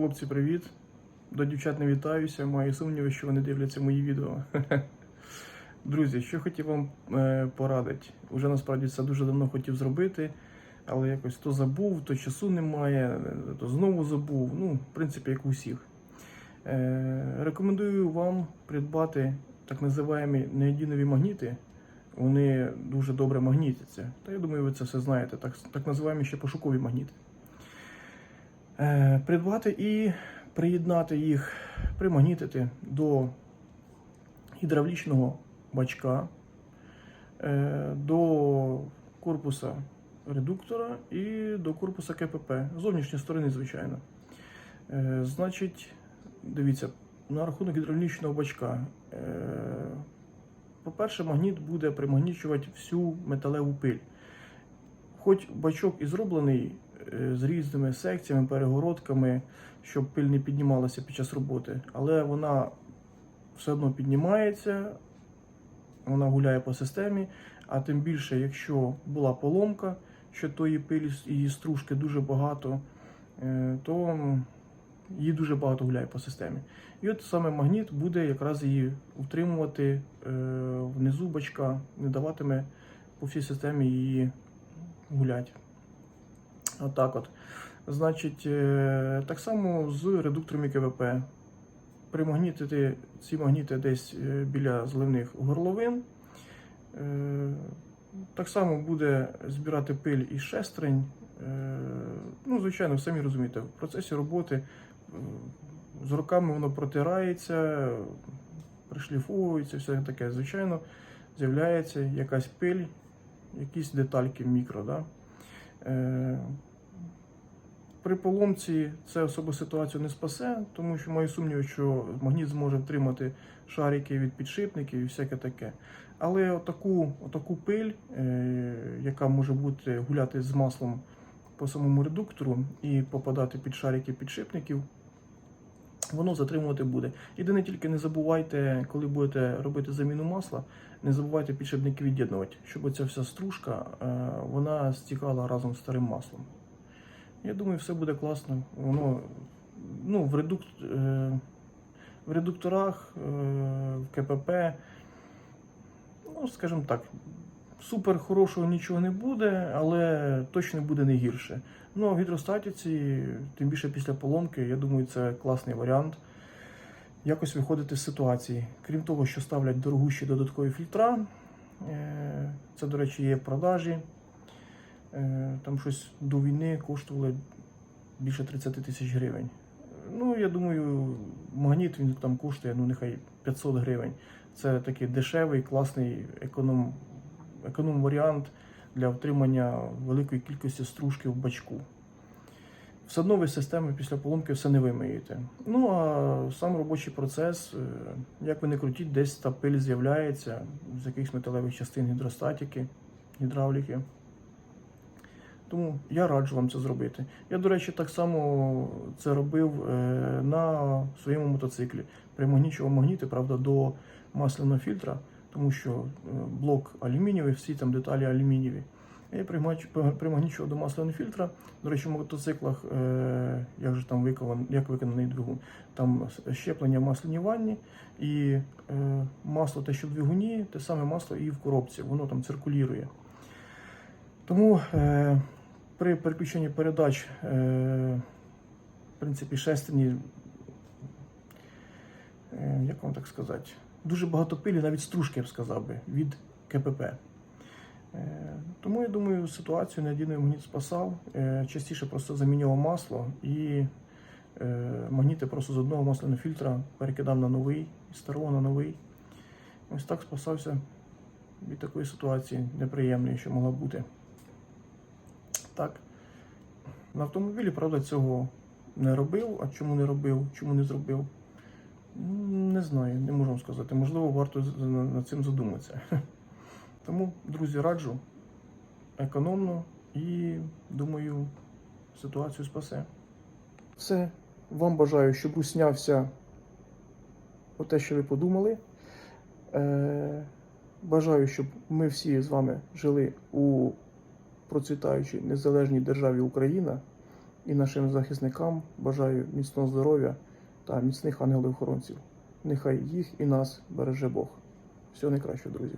Хлопці, привіт. До дівчат не вітаюся. Маю сумніви, що вони дивляться мої відео. Друзі, що хотів вам е, порадити. Уже насправді це дуже давно хотів зробити, але якось то забув, то часу немає, то знову забув. Ну, в принципі, як у всіх. Е, рекомендую вам придбати так називаємо неодінові магніти. Вони дуже добре магнітяться. Та я думаю, ви це все знаєте. Так, так називаємо ще пошукові магніти. Е, придбати і приєднати їх, примагнітити до гідравлічного бачка, е, до корпуса редуктора і до корпуса КПП. Зовнішньої сторони, звичайно. Е, Значить, дивіться, на рахунок гідравлічного бачка. По-перше, магніт буде примагнічувати всю металеву пиль. Хоч бачок і зроблений з різними секціями, перегородками, щоб пиль не піднімалася під час роботи, але вона все одно піднімається, вона гуляє по системі. А тим більше, якщо була поломка, що тої пилі і стружки дуже багато, е, то її дуже багато гуляє по системі. І от саме магніт буде якраз її утримувати е, внизу бачка, не даватиме по всій системі її гулять. Отак от. Значить, е, так само з редукторами КВП. Примагнітити ці магніти десь е, біля зливних горловин. Е, Так само буде збирати пиль і шестрень. Ну, звичайно, самі розумієте, в процесі роботи з роками воно протирається, пришліфовується, все таке. Звичайно, з'являється якась пиль, якісь детальки мікро. Да? При поломці це особо ситуацію не спасе, тому що маю сумнів, що магніт зможе втримати шарики від підшипників і всяке таке. Але отаку, отаку пиль, е, яка може бути гуляти з маслом по самому редуктору і попадати під шарики підшипників, воно затримувати буде. Єдине тільки не забувайте, коли будете робити заміну масла, не забувайте підшипники від'єднувати, щоб оця вся стружка е, вона стікала разом з старим маслом. Я думаю, все буде класно. Воно ну, в, редук... е, в редукторах, е, в КПП, ну, скажімо так, супер хорошого нічого не буде, але точно буде не гірше. Ну а в гідростатіці, тим більше після поломки, я думаю, це класний варіант. Якось виходити з ситуації. Крім того, що ставлять дорогущі додаткові фільтра. Е, Це, до речі, є в продажі. Е, Там щось до війни коштувало більше 30 тисяч гривень. Ну, я думаю, магніт він там коштує, ну нехай 500 гривень. Це такий дешевий, класний економ, економ варіант для отримання великої кількості стружки в бачку. Все одно ви системи після поломки все не вимиєте. Ну а сам робочий процес, е, як ви не крутіть, десь та пиль з'являється з якихось металевих частин гідростатики, гідравліки. Тому я раджу вам це зробити. Я, до речі, так само це робив е, на своєму мотоциклі. Примагнічував магніти, правда, до масляного фільтра, тому що е, блок алюмінієвий, всі там деталі алюмінієві. Я примагнічував до масляного фільтра. До речі, в мотоциклах, е, як же там виконан, як виконаний двигун, там щеплення в масляній ванні і масло те, що в двигуні, те саме масло і в коробці, воно там циркулює. Тому при переключенні передач, е, в принципі, шестерні, е, як вам так сказати, дуже багато пилі, навіть стружки, я б сказав би, від КПП. Е, Тому я думаю, ситуацію надійний магніт спасав. Частіше просто замінював масло і магніти просто з одного масляного фільтра перекидав на новий, з старого на новий. Ось так спасався від такої ситуації неприємної, що могла бути. Так. На автомобілі, правда, цього не робив. А чому не робив, чому не зробив? Не знаю, не можу вам сказати. Можливо, варто над цим задуматися. Тому, друзі, раджу економно і думаю, ситуацію спасе. Все. Вам бажаю, щоб уснявся те, що ви подумали. Е, бажаю, щоб ми всі з вами жили у процвітаючій незалежній державі Україна і нашим захисникам бажаю міцного здоров'я та міцних ангелів-охоронців. Нехай їх і нас береже Бог. Всього найкращого, друзі.